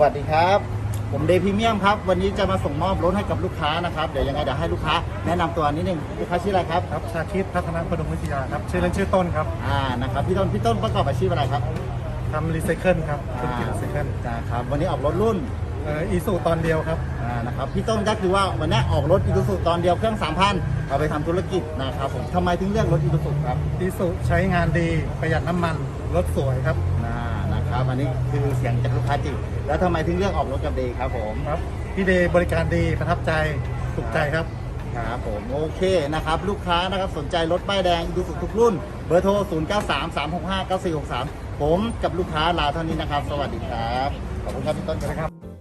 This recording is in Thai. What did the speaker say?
วัสดีครับ ผมเดย์พรีเมียมครับ วันนี้จะมาส่งมอบรถให้กับลูกค้านะครับ เดี๋ยวยังไงเดี๋ยวให้ลูกค้าแนะนำตัวนิดนึงลูกค้าชื่ออะไรครับ ครับชาคิดพัฒนาพดุงวิทยาครับชื่อเล่นชื่อต้นครับอ่า นะครับ พี่ต้น พี่ต้นประกอบอาชีพอะไรครับทำรีไซเคิลครับธุรกิจรีไซเคิลนะครับ วันนี้ออกรถรุ่น เอ่ออีสูตอนเดียวครับ อ่า นะครับ พี่ต้นก็คือว่าวันนี้ออกรถอีซูซูตอนเดียวเครื่อง3,000เอาไปทำธุรกิจนะครับผมทำไมถึงเลือกรถอีซูซูครับ อีสูใช้งานดีประหยัดน้ำมันรถสวยครับอ่านะ ครับ อันนี้คือเสียงจากลูกค้าจริงแล้วทำไมถึงเลือกออกรถกับเดย์ครับผมครับพี่เดย์บริการดีประทับใจถูกใจครับครับผมโอเคนะครับ ลูกค้านะครับสนใจรถป้ายแดงดูสุทุกรุ่น เบอร์โทร 0 9 3 3 6 5 9 4 6 3 ผมกับลูกค้าลาเท่านี้นะครับ สวัสดีครับ ขอบคุณครับพี่ต้นครับ